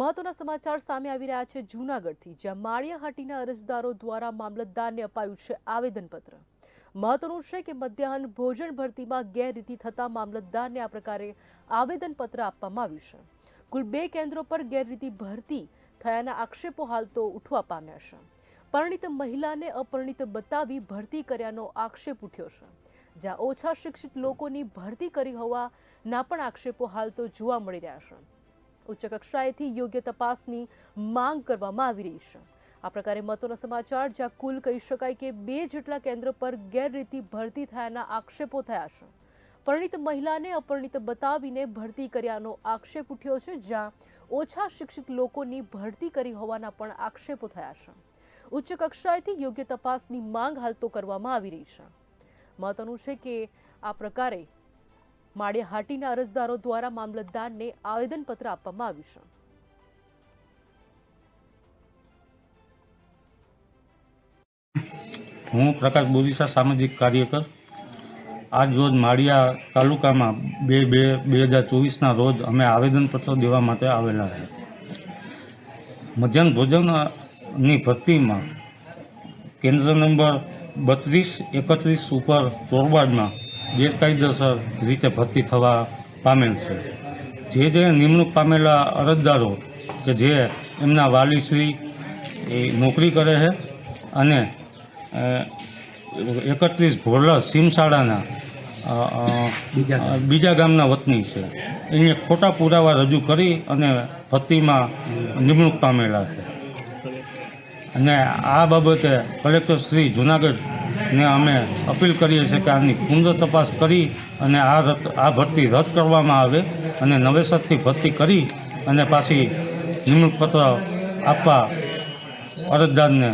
મહત્વના સમાચાર સામે આવી રહ્યા છે જૂનાગઢથી, જ્યાં માળિયાહાટીના અરજદારો દ્વારા મામલતદારને અપાયું છે આવેદનપત્ર. મહત્વનું છે કે મધ્યાહન ભોજન ભરતીમાં ગેરરીતિ થતાં મામલતદારને આ પ્રકારે આવેદનપત્ર આપવામાં આવ્યું છે. કુલ બે કેન્દ્રો પર ગેરરીતિ ભરતી થયાના આક્ષેપો હાલ તો ઉઠવા પામ્યા છે. પરિણીત મહિલાને અપરિણીત બતાવી ભરતી કર્યાનો આક્ષેપ ઉઠ્યો છે. જ્યાં ઓછા શિક્ષિત લોકોની ભરતી કરી હોવાના પણ આક્ષેપો હાલ તો જોવા મળી રહ્યા છે. ઉચ્ચ કક્ષાએથી યોગ્ય તપાસની માંગ કરવામાં આવી રહી છે. આ પ્રકારે મતોના સમાચાર, જ્યાં કુલ કહી શકાય કે બે જેટલા કેન્દ્ર પર ગેરરીતિ ભરતી થયાના આક્ષેપો થયા છે. પરિણીત મહિલાને અપરિણીત બતાવીને ભરતી કર્યાનો આક્ષેપ ઉઠ્યો છે, જ્યાં ઓછા શિક્ષિત લોકોની ભરતી કરી હોવાના પણ આક્ષેપો થયા છે. ઉચ્ચ કક્ષાએથી યોગ્ય તપાસની માંગ હાલ તો કરવામાં આવી રહી છે. મહત્વનું છે કે આ પ્રકારે માળિયાહાટીના અરજદારો દ્વારા મામલતદારને આવેદનપત્ર આપવામાં આવ્યું છે. હું પ્રકાશ બોરીસા સામાજિક કાર્યકર. આજ રોજ માળિયા તાલુકામાં બે બે બે હજાર ચોવીસના રોજ અમે આવેદનપત્ર દેવા માટે આવેલા છે. મધ્યાહન ભોજનની ભરતીમાં કેન્દ્ર નંબર બત્રીસ, એકત્રીસ ઉપર ચોરબાડમાં ગેરકાયદેસર રીતે ભરતી થવા પામેલ છે. જે જે નિમણૂક પામેલા અરજદારો કે જે એમના વાલીશ્રી એ નોકરી કરે છે અને એકત્રીસ ભોરલા સીમશાળાના બીજા ગામના વતની છે. એને ખોટા પુરાવા રજૂ કરી અને ભરતીમાં નિમણૂક પામેલા છે. અને આ બાબતે કલેક્ટર શ્રી જુનાગઢને અમે અપીલ કરીએ છીએ કે આની પુનઃ તપાસ કરી અને આ રદ આ ભરતી રદ કરવામાં આવે અને નવેસરથી ભરતી કરી અને પાછી નિમણૂક પત્ર આપવા અરજદારને